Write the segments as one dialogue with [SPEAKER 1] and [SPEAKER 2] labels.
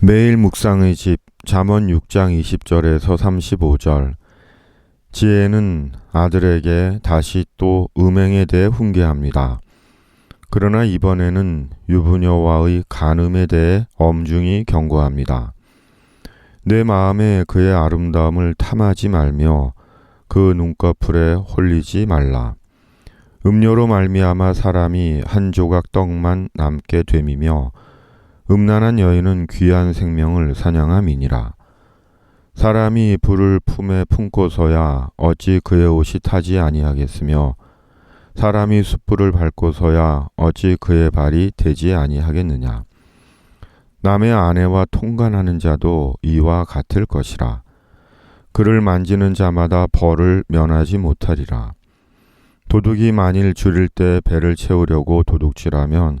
[SPEAKER 1] 매일 묵상의 집 잠언 6장 20절에서 35절 지혜는 아들에게 다시 또 음행에 대해 훈계합니다. 그러나 이번에는 유부녀와의 간음에 대해 엄중히 경고합니다. 내 마음에 그의 아름다움을 탐하지 말며 그 눈꺼풀에 홀리지 말라. 음료로 말미암아 사람이 한 조각 떡만 남게 됨이며 음란한 여인은 귀한 생명을 사냥함이니라. 사람이 불을 품에 품고서야 어찌 그의 옷이 타지 아니하겠으며 사람이 숯불을 밟고서야 어찌 그의 발이 되지 아니하겠느냐. 남의 아내와 통관하는 자도 이와 같을 것이라. 그를 만지는 자마다 벌을 면하지 못하리라. 도둑이 만일 줄일 때 배를 채우려고 도둑질하면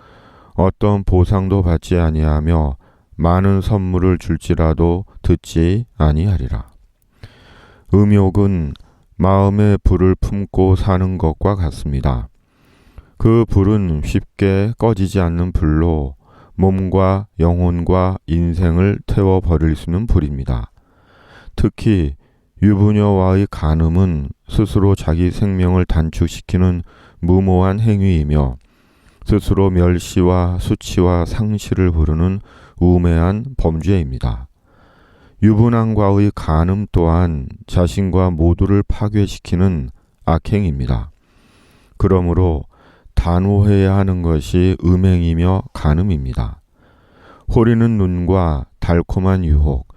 [SPEAKER 1] 어떤 보상도 받지 아니하며 많은 선물을 줄지라도 듣지 아니하리라. 음욕은 마음의 불을 품고 사는 것과 같습니다. 그 불은 쉽게 꺼지지 않는 불로 몸과 영혼과 인생을 태워 버릴 수는 불입니다. 특히 유부녀와의 간음은 스스로 자기 생명을 단축시키는 무모한 행위이며 스스로 멸시와 수치와 상실을 부르는 우매한 범죄입니다. 유부남과의 간음 또한 자신과 모두를 파괴시키는 악행입니다. 그러므로 단호해야 하는 것이 음행이며 간음입니다. 호리는 눈과 달콤한 유혹,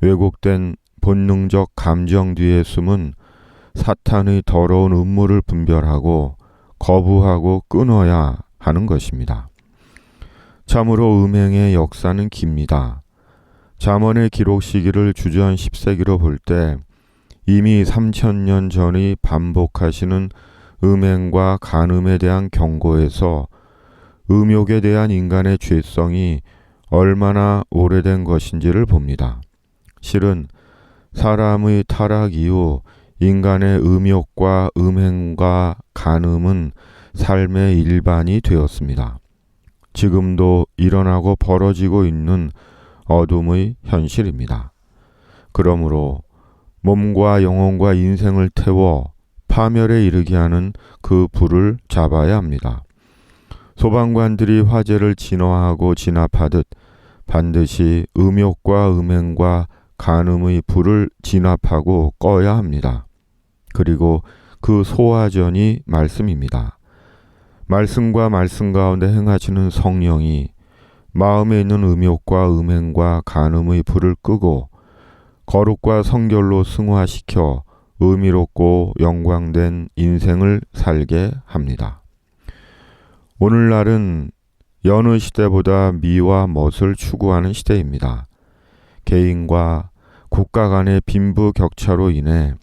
[SPEAKER 1] 왜곡된 본능적 감정 뒤에 숨은 사탄의 더러운 음모를 분별하고 거부하고 끊어야 하는 것입니다. 참으로 음행의 역사는 깁니다. 잠언의 기록 시기를 주전 10세기로 볼 때 이미 3천년 전의 반복하시는 음행과 간음에 대한 경고에서 음욕에 대한 인간의 죄성이 얼마나 오래된 것인지를 봅니다. 실은 사람의 타락 이후 인간의 음욕과 음행과 간음은 삶의 일반이 되었습니다. 지금도 일어나고 벌어지고 있는 어둠의 현실입니다. 그러므로 몸과 영혼과 인생을 태워 파멸에 이르게 하는 그 불을 잡아야 합니다. 소방관들이 화재를 진화하고 진압하듯 반드시 음욕과 음행과 간음의 불을 진압하고 꺼야 합니다. 그리고 그 소화전이 말씀입니다. 말씀과 말씀 가운데 행하시는 성령이 마음에 있는 음욕과 음행과 간음의 불을 끄고 거룩과 성결로 승화시켜 의미롭고 영광된 인생을 살게 합니다. 오늘날은 여느 시대보다 미와 멋을 추구하는 시대입니다. 개인과 국가 간의 빈부 격차로 인해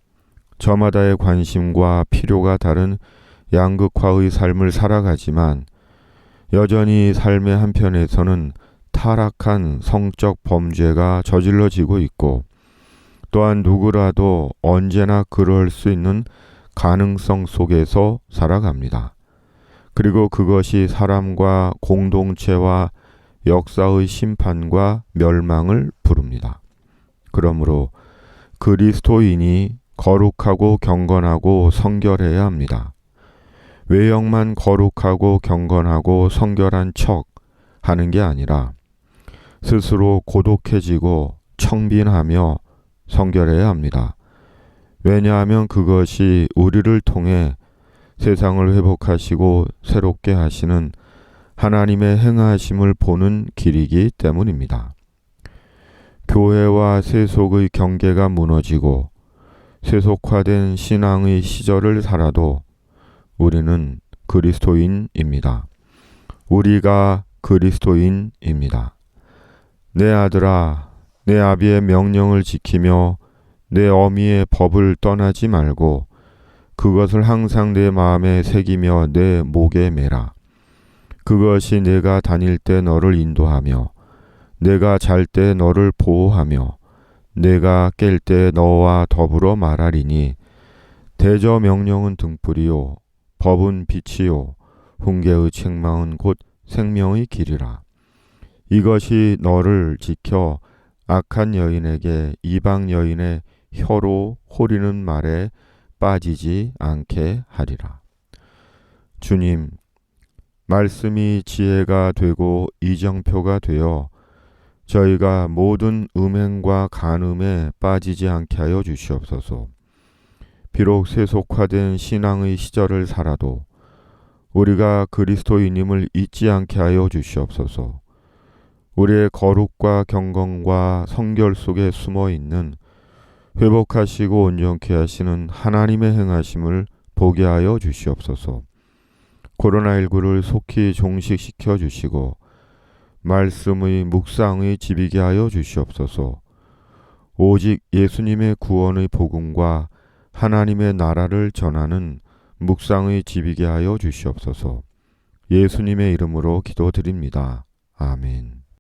[SPEAKER 1] 저마다의 관심과 필요가 다른 양극화의 삶을 살아가지만 여전히 삶의 한편에서는 타락한 성적 범죄가 저질러지고 있고 또한 누구라도 언제나 그럴 수 있는 가능성 속에서 살아갑니다. 그리고 그것이 사람과 공동체와 역사의 심판과 멸망을 부릅니다. 그러므로 그리스도인이 거룩하고 경건하고 성결해야 합니다. 외형만 거룩하고 경건하고 성결한 척 하는 게 아니라 스스로 고독해지고 청빈하며 성결해야 합니다. 왜냐하면 그것이 우리를 통해 세상을 회복하시고 새롭게 하시는 하나님의 행하심을 보는 길이기 때문입니다. 교회와 세속의 경계가 무너지고 세속화된 신앙의 시절을 살아도 우리는 그리스도인입니다. 우리가 그리스도인입니다. 내 아들아, 내 아비의 명령을 지키며 내 어미의 법을 떠나지 말고 그것을 항상 내 마음에 새기며 내 목에 매라. 그것이 내가 다닐 때 너를 인도하며 내가 잘 때 너를 보호하며 내가 깰 때 너와 더불어 말하리니 대저 명령은 등불이요 법은 빛이요 훈계의 책망은 곧 생명의 길이라. 이것이 너를 지켜 악한 여인에게 이방 여인의 혀로 호리는 말에 빠지지 않게 하리라. 주님, 말씀이 지혜가 되고 이정표가 되어 저희가 모든 음행과 간음에 빠지지 않게 하여 주시옵소서. 비록 세속화된 신앙의 시절을 살아도 우리가 그리스도인임을 잊지 않게 하여 주시옵소서. 우리의 거룩과 경건과 성결 속에 숨어 있는 회복하시고 온전케 하시는 하나님의 행하심을 보게 하여 주시옵소서. 코로나19를 속히 종식시켜 주시고 말씀의 묵상의 집이게 하여 주시옵소서. 오직 예수님의 구원의 복음과 하나님의 나라를 전하는 묵상의 집이게 하여 주시옵소서. 예수님의 이름으로 기도드립니다. 아멘.